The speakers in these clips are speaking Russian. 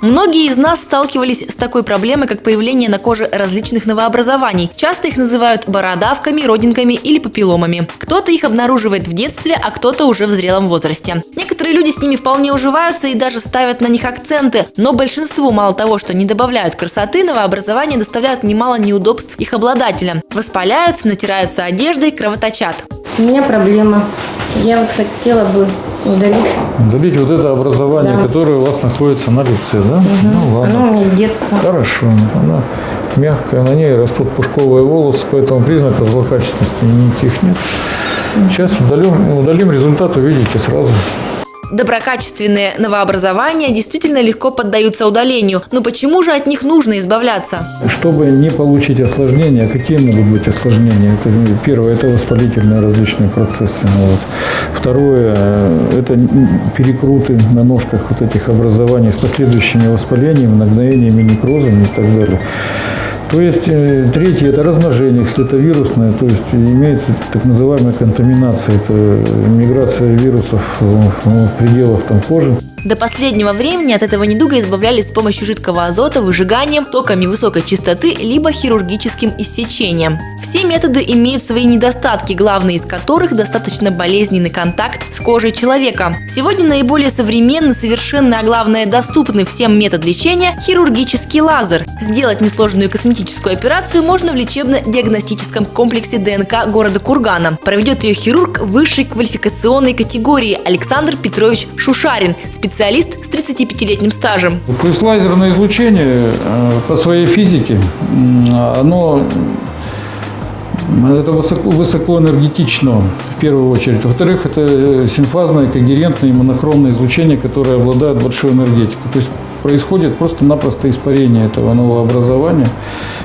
Многие из нас сталкивались с такой проблемой, как появление на коже различных новообразований. Часто их называют бородавками, родинками или папилломами. Кто-то их обнаруживает в детстве, а кто-то уже в зрелом возрасте. Некоторые люди с ними вполне уживаются и даже ставят на них акценты, но большинству мало того, что не добавляют красоты, новообразования доставляют немало неудобств их обладателям. Воспаляются, натираются одеждой, кровоточат. У меня проблема. Я вот хотела бы удалить. Удалить вот это образование, Да. которое у вас находится на лице, да? Ну ладно. Оно у меня с детства. Хорошо. Она мягкая, на ней растут пушковые волосы, поэтому признаков злокачественности никаких нет. Сейчас удалим, удалим результат, увидите сразу. Доброкачественные новообразования действительно легко поддаются удалению, но почему же от них нужно избавляться? Чтобы не получить осложнения, какие могут быть осложнения? Это, первое, это воспалительные различные процессы. ну вот. Второе, э, это перекруты на ножках вот этих образований с последующими воспалениями, нагноениями, некрозами и так далее. То есть, э, третье, это размножение, если это вирусное, то есть имеется так называемая контаминация, это миграция вирусов в пределах там, кожи. До последнего времени от этого недуга избавлялись с помощью жидкого азота, выжиганием, токами высокой частоты, либо хирургическим иссечением. Все методы имеют свои недостатки, главный из которых достаточно болезненный контакт с кожей человека. Сегодня наиболее современный, совершенный, а главное доступный всем метод лечения – хирургический лазер. Сделать несложную косметическую операцию можно в лечебно-диагностическом комплексе ДНК города Кургана. Проведет ее хирург высшей квалификационной категории Александр Петрович Шушарин, специалист с 35-летним стажем. То лазерное излучение э, по своей физике, оно это высоко, высокоэнергетично в первую очередь. Во-вторых, это э, синфазное, когерентное и монохромное излучение, которое обладает большой энергетикой. То есть происходит просто-напросто испарение этого нового образования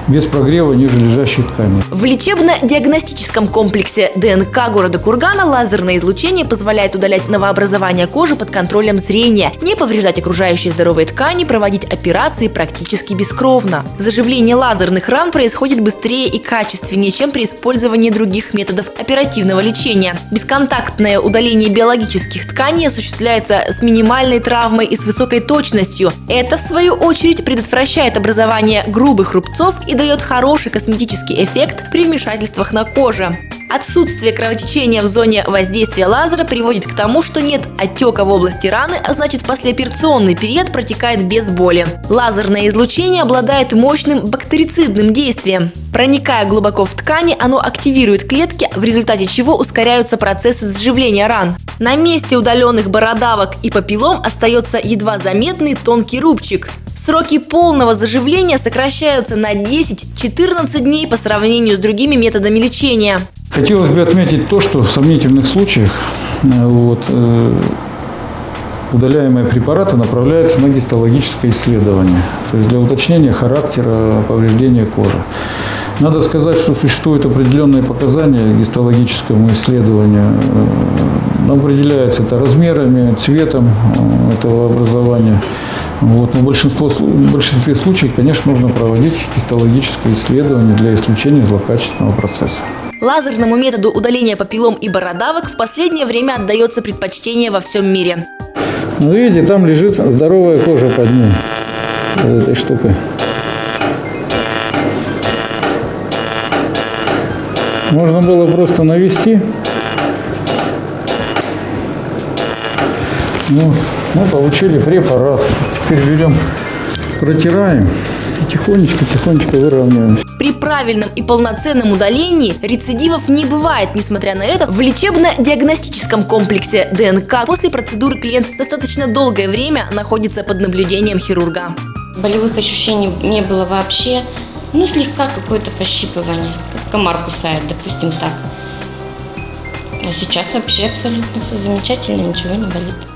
без прогрева ниже лежащей ткани. В лечебно-диагностическом комплексе ДНК города Кургана лазерное излучение позволяет удалять новообразование кожи под контролем зрения, не повреждать окружающие здоровые ткани, проводить операции практически бескровно. Заживление лазерных ран происходит быстрее и качественнее, чем при использовании других методов оперативного лечения. Бесконтактное удаление биологических тканей осуществляется с минимальной травмой и с высокой точностью. Это, в свою очередь, предотвращает образование грубых рубцов и дает хороший косметический эффект при вмешательствах на коже. Отсутствие кровотечения в зоне воздействия лазера приводит к тому, что нет отека в области раны, а значит послеоперационный период протекает без боли. Лазерное излучение обладает мощным бактерицидным действием. Проникая глубоко в ткани, оно активирует клетки, в результате чего ускоряются процессы заживления ран. На месте удаленных бородавок и папиллом остается едва заметный тонкий рубчик. Сроки полного заживления сокращаются на 10-14 дней по сравнению с другими методами лечения. Хотелось бы отметить то, что в сомнительных случаях э, вот, э, удаляемые препараты направляются на гистологическое исследование, то есть для уточнения характера повреждения кожи. Надо сказать, что существуют определенные показания гистологическому исследованию. Э, Определяется это размерами, цветом этого образования. Вот. Но в, большинство, в большинстве случаев, конечно, нужно проводить гистологическое исследование для исключения злокачественного процесса. Лазерному методу удаления папиллом и бородавок в последнее время отдается предпочтение во всем мире. Ну, видите, там лежит здоровая кожа под ней, под этой штукой. Можно было просто навести. Ну, мы получили препарат. Теперь берем, протираем и тихонечко-тихонечко выравниваем. При правильном и полноценном удалении рецидивов не бывает. Несмотря на это, в лечебно-диагностическом комплексе ДНК после процедуры клиент достаточно долгое время находится под наблюдением хирурга. Болевых ощущений не было вообще. Ну, слегка какое-то пощипывание, как комар кусает, допустим, так. А сейчас вообще абсолютно все замечательно, ничего не болит.